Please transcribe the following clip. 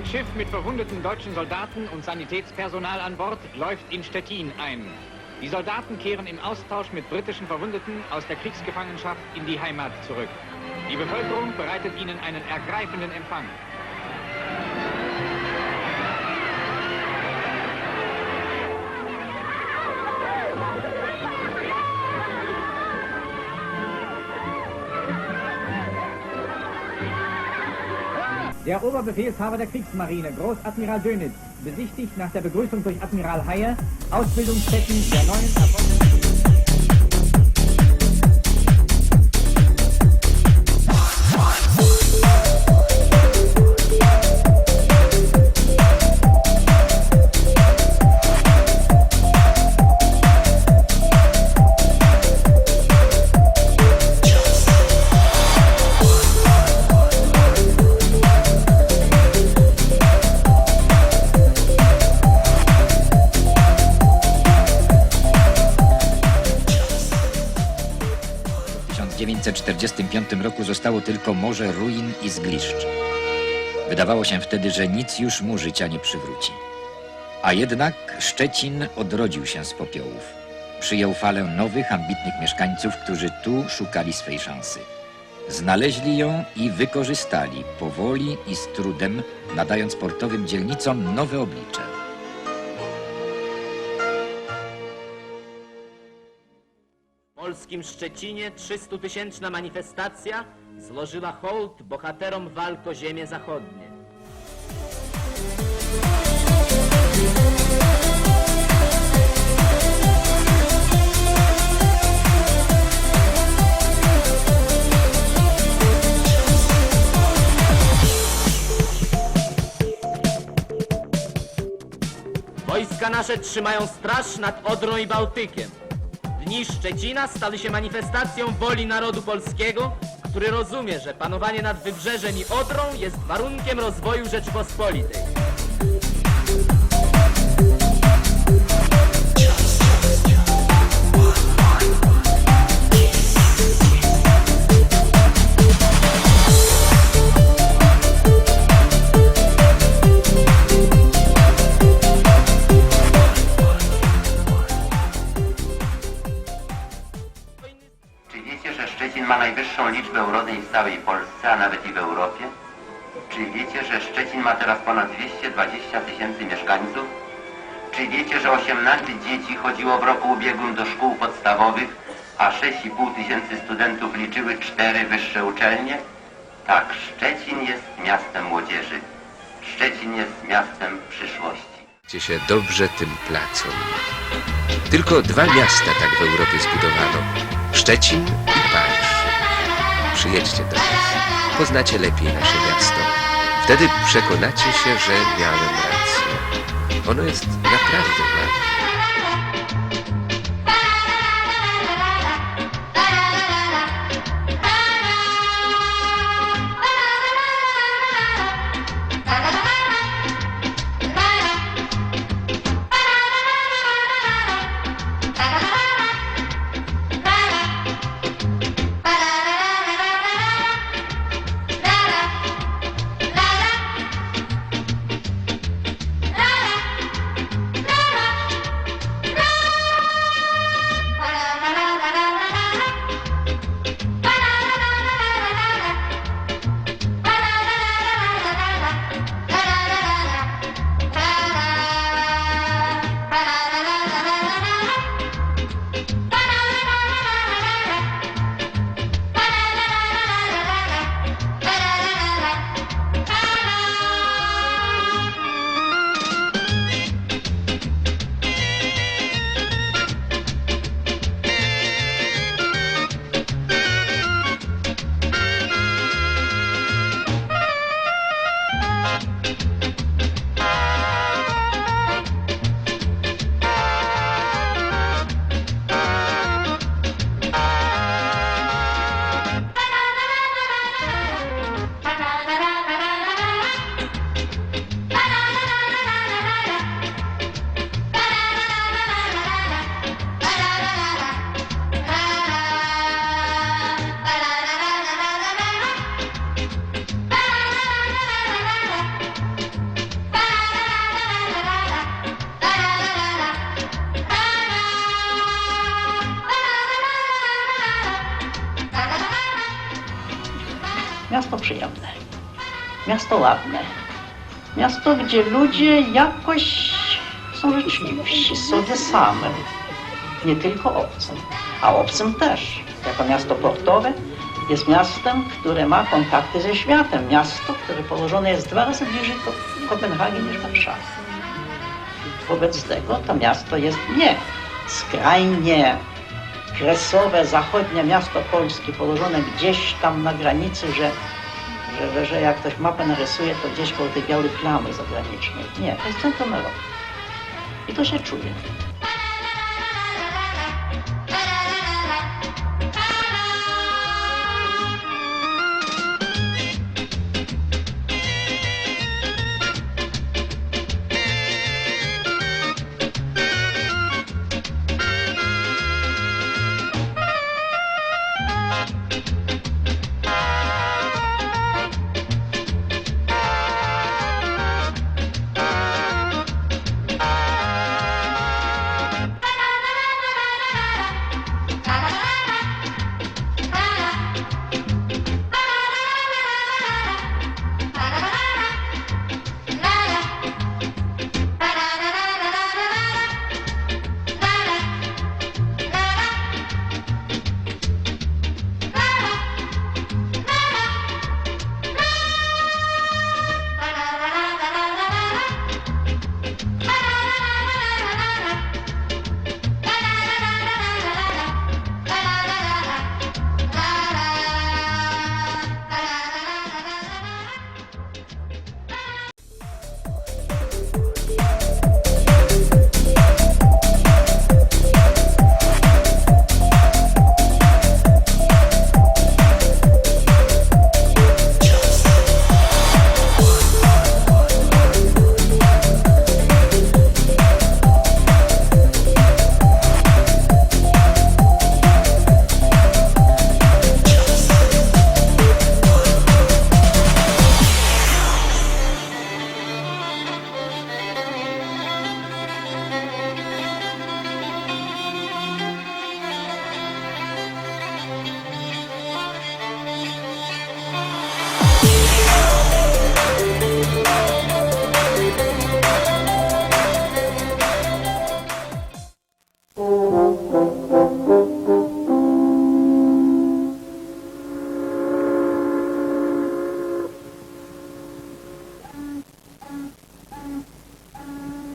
Ein Schiff mit verwundeten deutschen Soldaten und Sanitätspersonal an Bord läuft in Stettin ein. Die Soldaten kehren im Austausch mit britischen Verwundeten aus der Kriegsgefangenschaft in die Heimat zurück. Die Bevölkerung bereitet ihnen einen ergreifenden Empfang. Der Oberbefehlshaber der Kriegsmarine, Großadmiral Dönitz, besichtigt nach der Begrüßung durch Admiral Heyer Ausbildungsstätten der neuen Erfolgs 1945 roku zostało tylko morze ruin i zgliszcz. Wydawało się wtedy, że nic już mu życia nie przywróci. A jednak Szczecin odrodził się z popiołów. Przyjął falę nowych, ambitnych mieszkańców, którzy tu szukali swej szansy. Znaleźli ją i wykorzystali powoli i z trudem, nadając portowym dzielnicom nowe oblicze. Polskim Szczecinie 300-tysięczna manifestacja złożyła hołd bohaterom walk o ziemię zachodnie. Wojska nasze trzymają straż nad Odrą i Bałtykiem. Dni Szczecina stały się manifestacją woli narodu polskiego, który rozumie, że panowanie nad Wybrzeżem i Odrą jest warunkiem rozwoju Rzeczypospolitej. Ma najwyższą liczbę urodzeń w całej Polsce, a nawet i w Europie? Czy wiecie, że Szczecin ma teraz ponad 220 tysięcy mieszkańców? Czy wiecie, że 18 dzieci chodziło w roku ubiegłym do szkół podstawowych, a 6,5 tysięcy studentów liczyły cztery wyższe uczelnie? Tak, Szczecin jest miastem młodzieży. Szczecin jest miastem przyszłości. Cię się dobrze tym placom. Tylko dwa miasta tak w Europie zbudowano. Szczecin i Paryż. Przyjedźcie do nas. Poznacie lepiej nasze miasto. Wtedy przekonacie się, że miałem rację. Ono jest naprawdę ładne. Miasto przyjemne, miasto ładne, miasto, gdzie ludzie jakoś są życzliwsi sobie samym, nie tylko obcym, a obcym też. Jako miasto portowe jest miastem, które ma kontakty ze światem. Miasto, które położone jest dwa razy bliżej Ko- Kopenhagi niż Warszawa. Wobec tego to miasto jest nie skrajnie kresowe, zachodnie miasto Polski, położone gdzieś tam na granicy, że, że, że jak ktoś mapę narysuje, to gdzieś koło tej białej plamy zagranicznej. Nie, to jest centrum Europy. I to się czuje.